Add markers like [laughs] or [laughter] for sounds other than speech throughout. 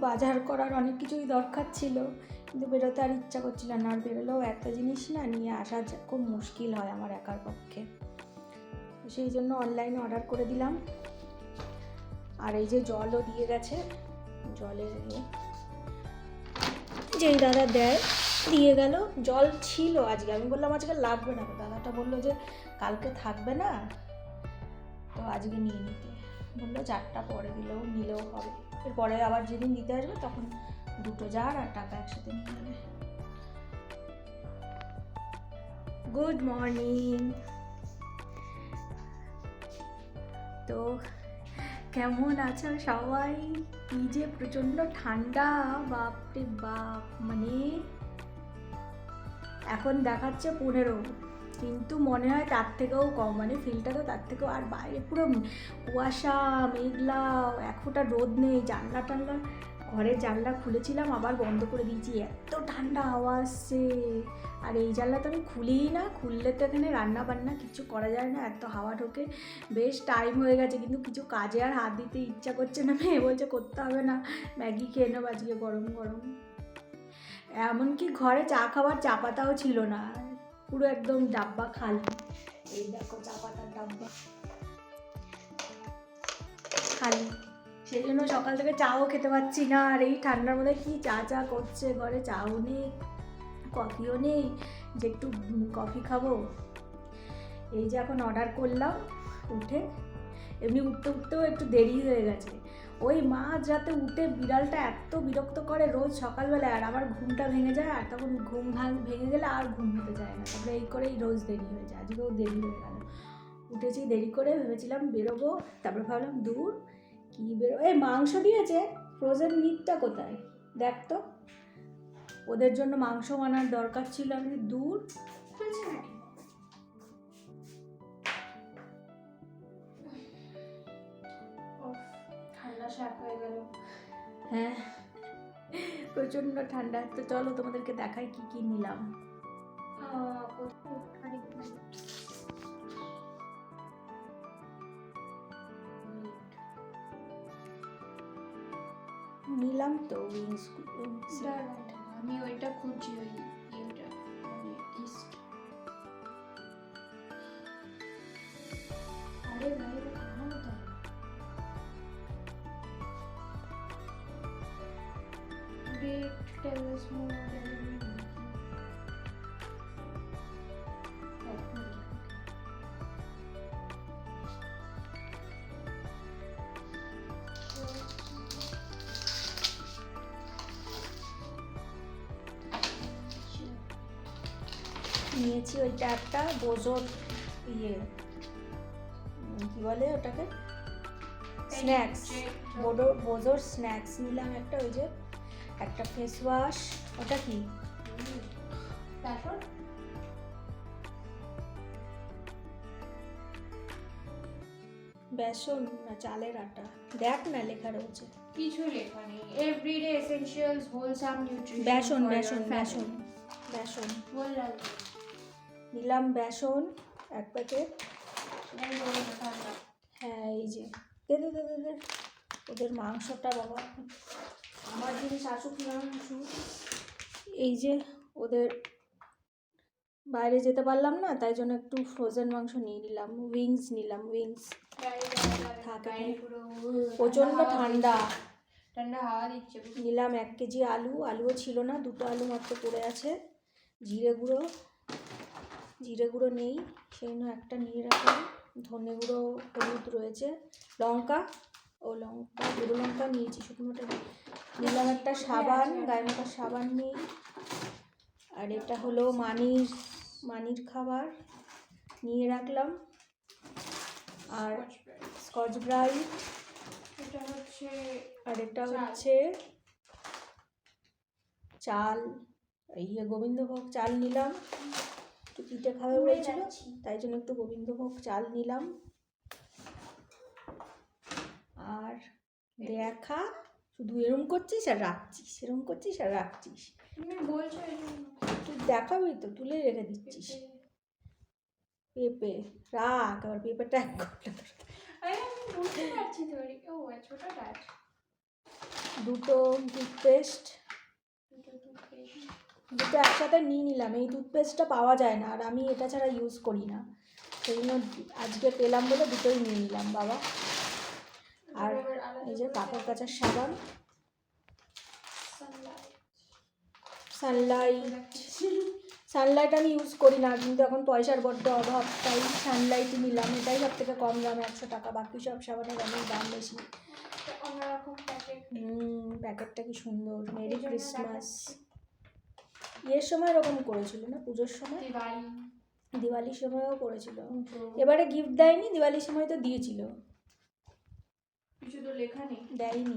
বাজার করার অনেক কিছুই দরকার ছিল, কিন্তু বেরোতে আর ইচ্ছা করছিল না। আর বেরোলেও এত জিনিস না নিয়ে আসা খুব মুশকিল হয় আমার একার পক্ষে। সেই জন্য অনলাইনে অর্ডার করে দিলাম। আর এই যে জলও দিয়ে গেছে জলের যেই দাদা দেয়, দিয়ে গেল। জল ছিল আজকে। আমি বললাম, আজকে লাগবে না। দাদাটা বলল যে, কালকে থাকবে না। তো আজকে নিয়ে নিতে। বলল, চারটা পরে দিলেও, নিলেও হবে। এরপরে আবার যেদিন দিতে আসবে, তখন দুটো জার আর টাকা একসাথে নিয়ে নেবে। গুড মর্নিং তো কেমন আছো সবাই? কি যে প্রচণ্ড ঠান্ডা, বাপরে বাপ মানে এখন দেখাচ্ছে পনেরো। কিন্তু মনে হয় তার থেকেও কম মানে ফিলটা তো তার থেকেও, আর বাইরে পুরো কুয়াশা, মেঘলা, এক রোদ নেই, জানলা টানলা, ঘরের জানলা খুলেছিলাম, আবার বন্ধ করে দিয়েছি, এত ঠান্ডা হাওয়া আসছে। আর এই জানলা তো আমি খুলিই না, খুললে তো এখানে রান্না বান্না কিছু করা যায় না, এত হাওয়া ঢোকে। বেশ টাইম হয়ে গেছে, কিন্তু কিছু কাজে আর হাত দিতে ইচ্ছা করছে না, মেয়ে বলছে করতে হবে না, ম্যাগি খেয়ে নেব আজকে গরম গরম। এমনকি ঘরে চা খাবার চা পাতাও ছিল না। পুরো একদম ডাব্বা খালি। এই দেখো চা পাতার ডাব্বা। খালি। সেই জন্য সকাল থেকে চাও খেতে পাচ্ছি না, আর এই ঠান্ডার মধ্যে কি চা চা করছে? ঘরে চাও নেই, কফিও নেই, যে একটু কফি খাব। এই যে এখন অর্ডার করলাম, উঠে। এমনি উঠতে উঠতেও একটু দেরি হয়ে গেছে। ওই মাঝ যাতে উঠে বিড়ালটা এত বিরক্ত করে রোজ সকালবেলায়, আর আমার ঘুমটা ভেঙে যায়, আর তখন ঘুম ভাঙ, ভেঙে গেলে আর ঘুম হতে যায় না। তারপরে এই করেই রোজ দেরি হয়ে যায়। আজকেও দেরি হয়ে গেল। উঠেছি দেরি করে ভেবেছিলাম বেরোবো, তারপরে ভাবলাম, দূর, কী বেরো এই মাংস দিয়েছে ফ্রোজেন মিটটা কোথায়? দেখ তো। ওদের জন্য মাংস আনার দরকার ছিল, আমি দূর ঠান্ডা শাক হয়ে গেল। হ্যাঁ প্রচণ্ড ঠান্ডা। তো চলো তোমাদেরকে দেখাই কি কি নিলাম? নিলাম তো উইংস আমি ওইটা খুঁজছি ওই ইয়েটা মানে নিয়েছি ওইটা একটা বোজোর ইয়ে কি বলে ওটাকে? স্ন্যাক্স। বোডো বোজোর স্ন্যাক্স নিলাম একটা ওই যে একটা ফেস ওয়াশ ওটা কি? তারপর? বেসন না চালের আটা? দেখ না লেখা রয়েছে। কিছু লেখা নেই। Everyday essentials wholesome nutrition besan besan besan besan. বললাম নিলাম বেসন এক প্যাকেট। হ্যাঁ এই যে। দে দে দে দে। ওদের মাংসটা বাবা। আমার জিনিস আসুক না আসুক এই যে ওদের বাইরে যেতে পারলাম না তাই জন্য একটু ফ্রোজেন মাংস নিয়ে নিলাম উইংস নিলাম উইংস প্রচণ্ড ঠান্ডা। ঠান্ডা হাওয়া দিচ্ছে নিলাম এক কেজি আলু আলুও ছিল না দুটো আলু মাত্র পড়ে আছে। জিরে গুঁড়ো জিরে গুঁড়ো নেই সেই জন্য একটা নিয়ে রাখলাম। ধনে গুঁড়ো হলুদ রয়েছে। লঙ্কা ও লঙ্কা গুঁড়ো লঙ্কা নিয়েছি শুকনোটা। নিলাম একটা সাবান গায়ে মাথার সাবান নেই। আর এটা হলো মানির মানির খাবার নিয়ে রাখলাম। আর স্কচ ব্রাইট এটা হচ্ছে আর এটা হচ্ছে চাল। এই যে গোবিন্দভোগ চাল নিলাম। একটু পিঠে খাবে বলছিল তাই জন্য একটু গোবিন্দভোগ চাল নিলাম। আর দেখা শুধু এরম করছিস আর রাখছিস এরম করছিস আর রাখছিস। তুমি বলছো তুই দেখাবি তো তুলে রেখে দিচ্ছিস। পেঁপে। রাখ আবার পেঁপেটা এক ঘণ্টা দুটো টুথপেস্ট দুটো একসাথে নিয়ে নিলাম। এই টুথপেস্টটা পাওয়া যায় না আর আমি এটা ছাড়া ইউজ করি না। সেই জন্য আজকে পেলাম বলে দুটোই নিয়ে নিলাম বাবা। যে কাপড় কাচার সাবান। সানলাইট সানলাইট আমি ইউজ করি না কিন্তু এখন পয়সার বড্ড অভাব তাই সানলাইট নিলাম। এটাই সব থেকে কম দাম একশো টাকা বাকি সব সাবানের অনেক দাম বেশি। হুম প্যাকেটটা কি সুন্দর। মেরি ক্রিসমাস ইয়ের সময় এরকম করেছিল না? পুজোর সময়? দিওয়ালির সময়ও করেছিল। এবারে গিফট দেয়নি দিওয়ালির সময় তো দিয়েছিল। কিছু তো লেখা নেই। দেয়নি।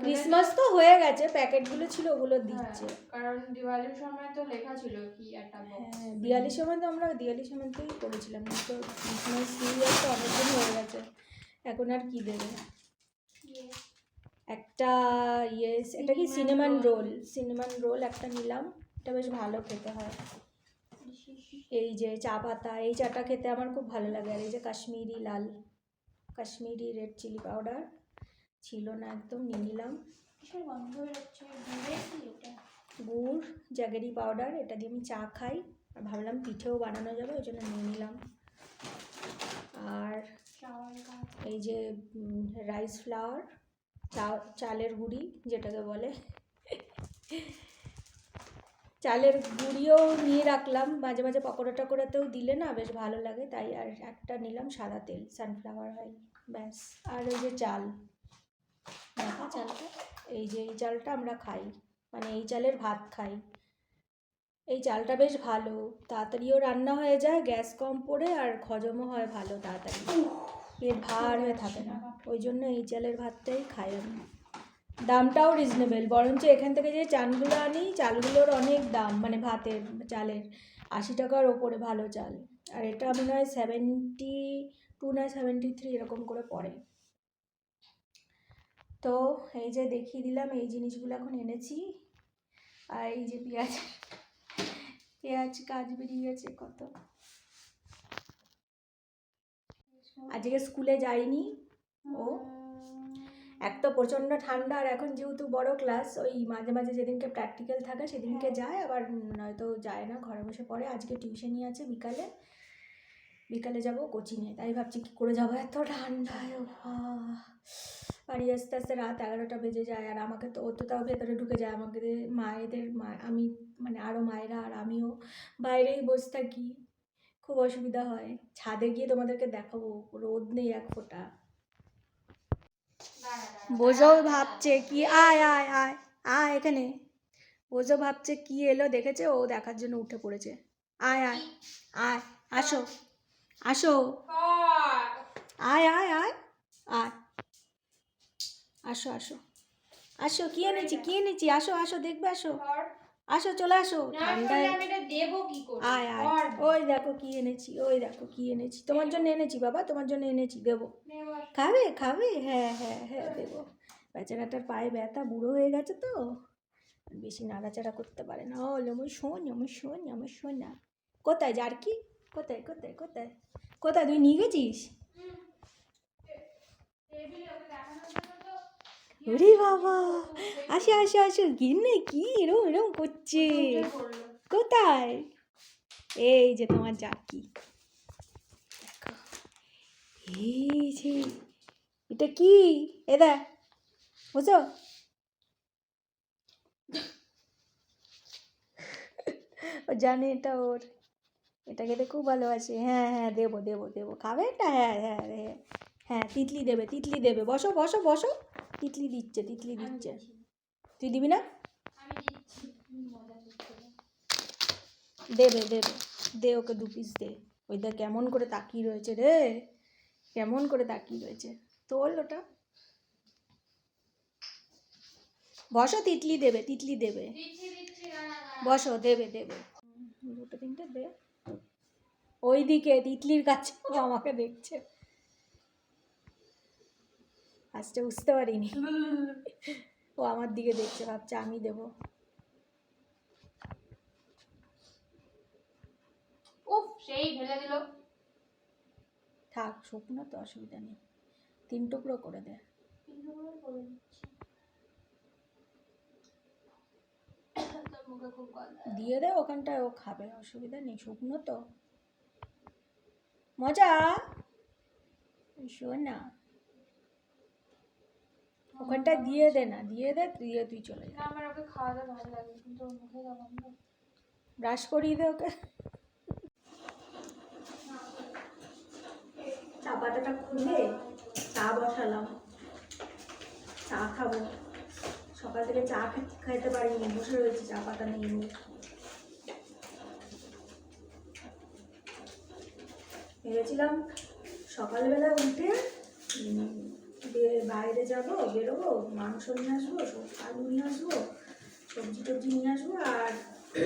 ক্রিসমাস তো হয়ে গেছে প্যাকেটগুলো ছিল ওগুলো হ্যাঁ, দিচ্ছে। কারণ দিওয়ালির সময় তো লেখা ছিল কি একটা হ্যাঁ দিওয়ালির সময় তো আমরা দিওয়ালির সময়তেই করেছিলাম তো ক্রিসমাস নিউ ইয়ার তো অনেকদিন হয়ে গেছে। এখন আর কি দেবে? একটা ইয়েস এটা কি সিনেমান রোল সিনেমান রোল একটা নিলাম এটা বেশ ভালো খেতে হয়। এই যে চা পাতা এই চাটা খেতে আমার খুব ভালো লাগে আর এই যে কাশ্মীরি লাল। Kashmiri red chilli powder. ছিল না একদম নিয়ে নিলাম। কিসের গন্ধ বেরোচ্ছে? এটা? গুড় জাগেরি পাউডার এটা দিয়ে আমি চা খাই। আর ভাবলাম পিঠেও বানানো যাবে ওই জন্য নিয়ে নিলাম। আর এই যে রাইস ফ্লাওয়ার চা চালের গুঁড়ি যেটাকে বলে। চালের গুঁড়িও নিয়ে রাখলাম। মাঝে মাঝে পকোড়া টকোড়াতেও দিলে না বেশ ভালো লাগে। তাই আর একটা নিলাম সাদা তেল সানফ্লাওয়ার অয়েল ব্যাস। আর ওই যে চাল। দেখা চালটা। এই যে এই চালটা আমরা খাই। মানে এই চালের ভাত খাই। এই চালটা বেশ ভালো। তাড়াতাড়িও রান্না হয়ে যায় গ্যাস কম পড়ে আর হজমও হয় ভালো তাড়াতাড়ি। পেট ভার হয়ে থাকে না। ওই জন্য এই চালের ভাতটাই খাই আমি। দামটাও রিজনেবল বরঞ্চ এখান থেকে যে চালগুলো আনি, চালগুলোর অনেক দাম মানে ভাতের, চালের, আশি টাকার ওপরে ভালো চাল। আর এটা মনে হয় সেভেন্টি টু না সেভেন্টি থ্রি এরকম করে পড়ে। তো এই যে দেখিয়ে দিলাম, এই জিনিসগুলো এখন এনেছি। আর এই যে পেঁয়াজ পেঁয়াজ কাজ বেরিয়ে গেছে কত? আজকে স্কুলে যাইনি ও। এক তো প্রচণ্ড ঠান্ডা আর এখন যেহেতু বড় ক্লাস ওই মাঝে মাঝে যেদিনকে প্র্যাকটিক্যাল থাকে সেদিনকে যায় আবার নয়তো যায় না ঘরে বসে পড়ে। আজকে টিউশনই আছে বিকালে। বিকালে যাব কোচিংয়ে তাই ভাবছি কী করে যাব এত ঠান্ডায়। বাড়ি আস্তে আস্তে রাত এগারোটা বেজে যায় আর আমাকে তো ও তো তাও ভেতরে ঢুকে যায়। আমাকে মায়েদের মা আমি মানে আরও মায়েরা আর আমিও বাইরেই বসে থাকি। খুব অসুবিধা হয়। ছাদে গিয়ে তোমাদেরকে দেখাবো। রোদ নেই এক ফোঁটা। বোঝো ভাবছে কি? আয় আয় আয় আয় এখানে। বোঝো ভাবছে কি এলো? দেখেছে? ও দেখার জন্য উঠে পড়েছে। আয় আয় আয়, আসো আসো। আয় আয় আয় আয়। আসো আসো। আসো, কি এনেছি কি এনেছি? আসো আসো, দেখবে, আসো। আসো চলে আসো ঠান্ডায়। আমি এটা দেবো কি করে? আয় আয়। ওই দেখো কি এনেছি ওই দেখো কি এনেছি। তোমার জন্য এনেছি বাবা তোমার জন্য এনেছি দেবো। খাবে? খাবে? হ্যাঁ হ্যাঁ হ্যাঁ দেবো। বেচারাটার পায়ে ব্যথা বুড়ো হয়ে গেছে তো। বেশি নাড়াচাড়া করতে পারে না। ও আমার শোন আমার শোন আমার শোন না। কোথায় যার কি কোথায় কোথায় কোথায়? কোথায় তুই নিয়ে গেছিস টেবিলে ওকে দেখানোর জন্য তো ওরে বাবা আসো আসো আসো গিন্নে কি এরম এরম করছে কোথায় এই যে তোমার জাকি এই যে এটা কি এ দেখ বুঝো ও জানে এটা ওর এটা খেতে খুব ভালোবাসে হ্যাঁ হ্যাঁ দেবো দেবো দেবো খাবে এটা হ্যাঁ হ্যাঁ হ্যাঁ হ্যাঁ তিতলি দেবে তিতলি দেবে বসো বসো বসো তিতলি দিচ্ছে তিতলি দিচ্ছে। তুই দিবি না। দেবে দেবে দে ওকে দু পিস দে। ওই দেখ কেমন করে তাকিয়ে রয়েছে রে। কেমন করে তাকিয়ে রয়েছে। তোল ওটা। বসো তিতলি দেবে তিতলি দেবে। বসো দেবে দেবে। দুটো তিনটে দে। ওই দিকে তিতলির কাছে আমাকে দেখছে। ফার্স্টে বুঝতে পারিনি। [laughs] ও আমার দিকে দেখছে ভাবছে আমি দেব। উফ থাক শুকনো তো অসুবিধা নেই। তিন টুকরো করে দে। দিয়ে দে ওখানটায় ও খাবে অসুবিধা নেই শুকনো তো। মজা? শোনা ওখানটা দিয়ে দে না দিয়ে দে দিয়ে তুই চলে যা। আমার ওকে খাওয়াতে ভালো লাগে কিন্তু মুখে ব্রাশ করিয়ে দে ওকে। চা পাতাটা খুলে চা বসালাম। চা খাব। সকাল থেকে চা খাইতে পারিনি বসে রয়েছি চা পাতা নিয়ে নিয়ে। ভেবেছিলাম সকালবেলা উঠে বাইরে যাব, বেরোবো, মাংস নিয়ে আসব আলু নিয়ে আসব, সবজি টবজি নিয়ে আসব আর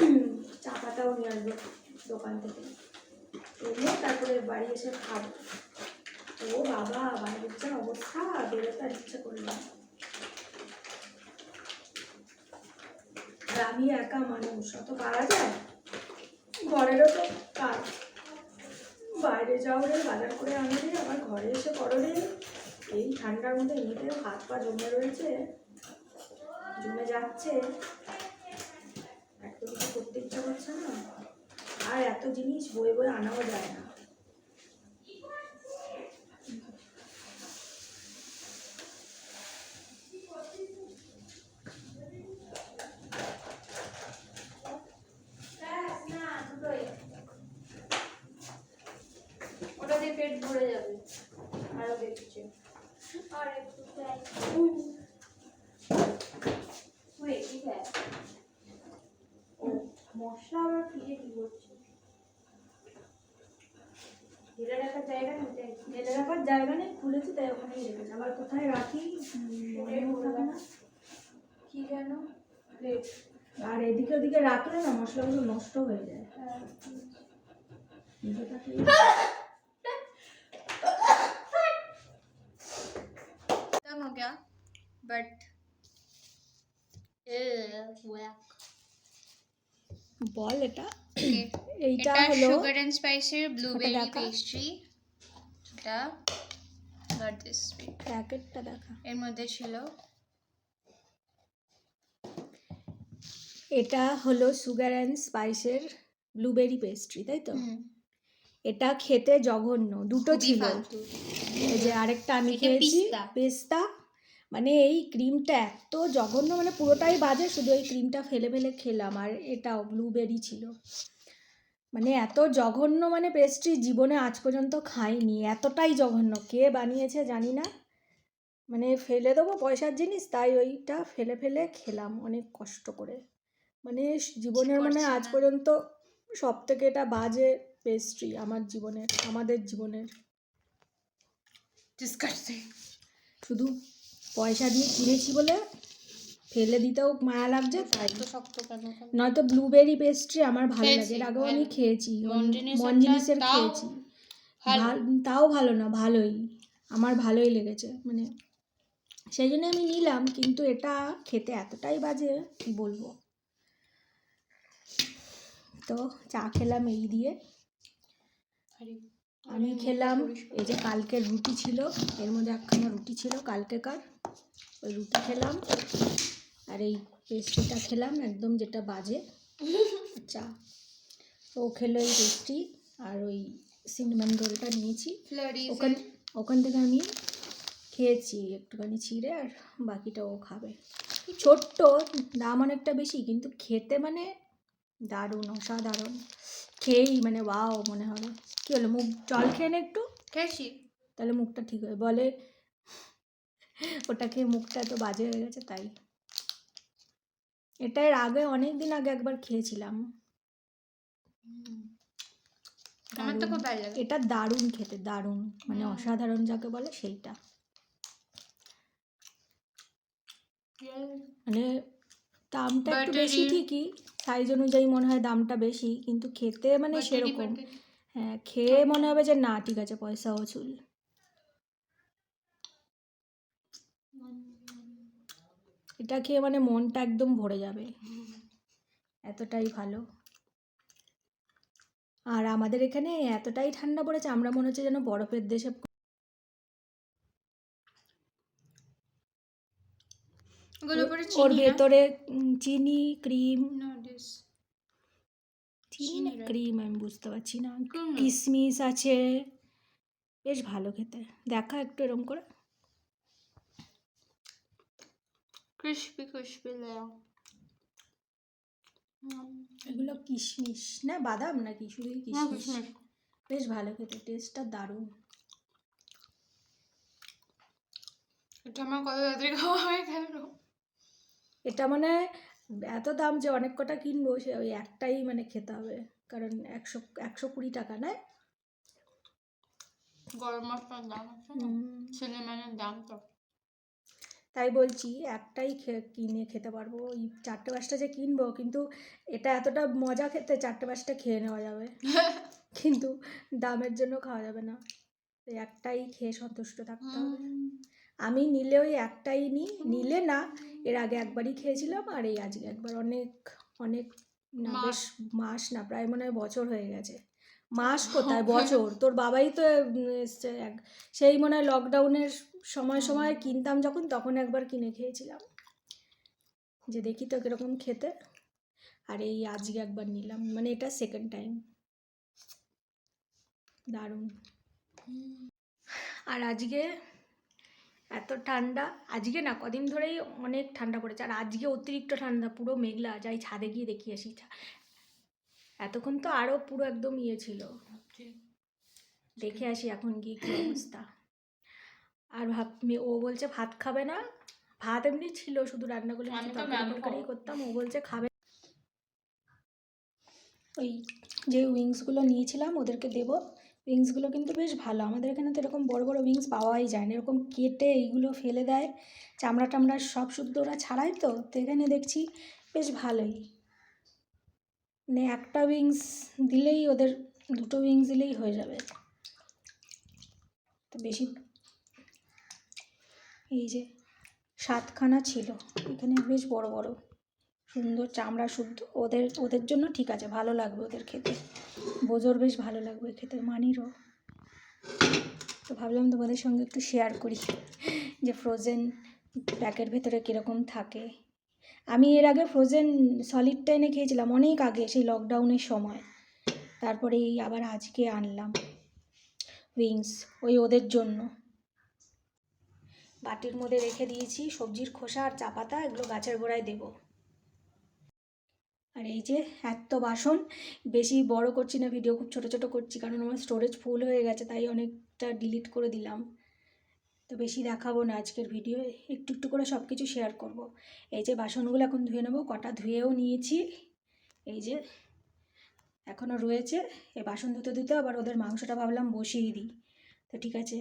[clears throat] চা পাতাও নিয়ে আসব দোকান থেকে। এনে তারপরে বাড়ি এসে খাব। ও বাবা বাইরের যা অবস্থা, বেরোতে আর ইচ্ছে করল না। আর আমি একা মানুষ, অত পারা যায়? ঘরেরও তো কাজ। বাইরে যাও রে, বাজার করে আনো রে, আবার ঘরে এসে করো রে। এই ঠান্ডার মধ্যে এমনিতেও হাত পা জমে রয়েছে, জমে যাচ্ছে। এত কিছু করতে ইচ্ছা করছে না। আর এত জিনিস বয়ে বয়ে আনাও যায় না। পেট ভরে যাবে। আরও দেখছে ওই ঠিক আছে ও মশলা আবার ফ্রিজে কি করছে ঢেলে রাখার জায়গা নেই তাই ঢেলে রাখার জায়গা নেই খুলেছি তাই ওখানেই রেখেছি আবার কোথায় রাখি থাকে না কি যেন প্লেট আর এদিকে ওদিকে রাখলে না মশলাগুলো নষ্ট হয়ে যায়। নিজে बट বল এটা। [clears throat] এইটা হলো সুগার অ্যান্ড স্পাইসের ব্লুবেরি। পেস্ট্রি এটা দিস প্যাকেটটা দেখা। এর মধ্যে ছিল। এটা হলো সুগার অ্যান্ড স্পাইসের ব্লুবেরি পেস্ট্রি তাই তো? এটা খেতে জঘন্য দুটো ছিল। এই যে আরেকটা আমি খেয়েছি পিস্তা। মানে এই ক্রিমটা এত জঘন্য মানে পুরোটাই বাজে শুধু এই ক্রিমটা ফেলে ফেলে খেলাম আর এটাও ব্লুবেরি ছিল। মানে এত জঘন্য মানে পেস্ট্রি জীবনে আজ পর্যন্ত খাইনি এতটাই জঘন্য। কে বানিয়েছে জানি না। মানে ফেলে দেবো পয়সার জিনিস তাই ওইটা ফেলে ফেলে খেলাম অনেক কষ্ট করে। মানে জীবনের মানে আজ পর্যন্ত সব থেকে এটা বাজে পেস্ট্রি আমার জীবনের আমাদের জীবনের. শুধু পয়সা দিয়ে কিনেছি বলে ফেলে দিতেও মায়া লাগছে তাই নয়তো ব্লুবেরি পেস্ট্রি আমার ভালো লাগে। এর আগেও আমি খেয়েছি মঞ্জিনিসের খেয়েছি। তাও ভালো না ভালোই। আমার ভালোই লেগেছে মানে সেই জন্য আমি নিলাম কিন্তু এটা খেতে এতটাই বাজে কি বলব? তো চা খেলাম এই দিয়ে। আমি খেলাম এই যে কালকের রুটি ছিল এর মধ্যে একখানা রুটি ছিল কালকেকার। ওই রুটি খেলাম। আর এই পেস্ট্রিটা খেলাম একদম যেটা বাজে। চা তো ও খেলো এই পেস্ট্রি আর ওই সিনেমান রোলটা নিয়েছি। ওখান ওখান থেকে আমি খেয়েছি একটুখানি ছিঁড়ে আর বাকিটা ও খাবে। ছোট্ট দাম অনেকটা বেশি কিন্তু খেতে মানে দারুণ অসাধারণ। খেয়েই মানে ওয়াও মনে হবে। কী হলো মুখ জল খেয়ে নে একটু। খেয়েছি। তাহলে মুখটা ঠিক হবে বলে ওটা খেয়ে মুখটা এত বাজে হয়ে গেছে তাই। এটা এর আগে অনেক দিন আগে একবার খেয়েছিলাম। আমার তো খুব ভালো লাগে এটা দারুণ খেতে দারুণ। মানে অসাধারণ যাকে বলে সেইটা। মানে দামটা একটু বেশি ঠিকই সাইজ অনুযায়ী মনে হয় দামটা বেশি কিন্তু খেতে মানে সেরকম। হ্যাঁ খেয়ে মনে হবে যে না ঠিক আছে পয়সা ওচুল এটা খেয়ে মানে মনটা একদম ভরে যাবে। এতটাই ভালো। আর আমাদের এখানে এতটাই ঠান্ডা পড়েছে আমরা মনে হচ্ছে যেন বরফের দেশে ওর ভেতরে চিনি ক্রিম। চিনি চিনি না ক্রিম আমি বুঝতে পারছি না। কিশমিশ আছে। বেশ ভালো খেতে। দেখা একটু এরকম করে। Crispy layer. Mm. এগুলো কিশমিশ না বাদাম নাকি? শুধু না, কিশমিশ? কিশমিশ। বেশ ভালো খেতে টেস্টটা দারুণ। এটা আমার কত তাড়াতাড়ি খাওয়া হয়ে গেল। এটা মানে এত দাম যে অনেক কটা কিনবো সে ওই একটাই মানে খেতে হবে। কারণ একশো একশো কুড়ি টাকা নেয় গরম মশলার দাম আছে না? সিনেমানের দাম তো। তাই বলছি একটাই কিনে খেতে পারব। ওই চারটে পাঁচটা যে কিনবো কিন্তু এটা এতটা মজা খেতে চারটে পাঁচটা খেয়ে নেওয়া যাবে। [laughs] কিন্তু দামের জন্য খাওয়া যাবে না। একটাই খেয়ে সন্তুষ্ট থাকতে হবে। আমি নিলে ওই একটাই নিই নিলে না এর আগে একবারই খেয়েছিলাম আর এই আজকে একবার অনেক অনেক না বেশ মাস না প্রায় মনে হয় বছর হয়ে গেছে। মাস কোথায়? বছর? তোর বাবাই তো সেই মনে হয় লকডাউনের সময় সময় কিনতাম যখন তখন একবার কিনে খেয়েছিলাম। যে দেখি তো কীরকম খেতে। আর এই আজকে একবার নিলাম। মানে এটা সেকেন্ড টাইম দারুণ। আর আজকে এত ঠান্ডা। আজকে না কদিন ধরেই অনেক ঠান্ডা পড়েছে। আর আজকে অতিরিক্ত ঠান্ডা পুরো মেঘলা। যাই ছাদে গিয়ে দেখি আসি। এতক্ষণ তো আরও পুরো একদম ইয়ে ছিল। দেখে আসি এখন গিয়ে কী অবস্থা। আর ভাব ও বলছে ভাত খাবে না। ভাত এমনি ছিল শুধু রান্না করে আমি তরকারি। করতাম ও বলছে খাবে। ওই যে উইংসগুলো নিয়েছিলাম ওদেরকে দেবো। উইংসগুলো কিন্তু বেশ ভালো আমাদের এখানে তো এরকম বড় বড় উইংস পাওয়াই যায় না এরকম কেটে এইগুলো ফেলে দেয়। চামড়া টামড়া সব শুদ্ধ ওরা ছাড়াই তো তো এখানে দেখছি বেশ ভালোই। মানে একটা উইংস দিলেই ওদের দুটো উইংস দিলেই হয়ে যাবে। তো বেশি এই যে সাতখানা ছিল, এখানে বেশ বড় বড়, সুন্দর চামড়া শুদ্ধ, ওদের ওদের জন্য ঠিক আছে, ভালো লাগবে ওদের খেতে। বোজোর বেশ ভালো লাগবে খেতে, মানিরও। তো ভাবলাম তোমাদের সঙ্গে একটু শেয়ার করি যে ফ্রোজেন প্যাকের ভেতরে কীরকম থাকে। আমি এর আগে ফ্রোজেন সলিডটা এনে খেয়েছিলাম, অনেক আগে, সেই লকডাউনের সময়। তারপরে এই আবার আজকে আনলাম। উইংস ওই ওদের জন্য। বাটির মধ্যে রেখে দিয়েছি সবজির খোসা আর চা পাতা, এগুলো গাছের গোড়ায় দেবো। আর এই যে এত বাসন, বেশি বড় করছি না, ভিডিও খুব ছোট ছোট করছি, কারণ আমার স্টোরেজ ফুল হয়ে গেছে, তাই অনেকটা ডিলিট করে দিলাম। তো বেশি দেখাবো না আজকের ভিডিও একটু একটু করে সব কিছু শেয়ার করব। এই যে বাসনগুলো এখন ধুয়ে নেব, কটা ধুয়েও নিয়েছি। এই যে এখনও রয়েছে, এই বাসন ধুতে ধুতে আবার ওদের মাংসটা ভাবলাম বসিয়ে দিই। তো ঠিক আছে।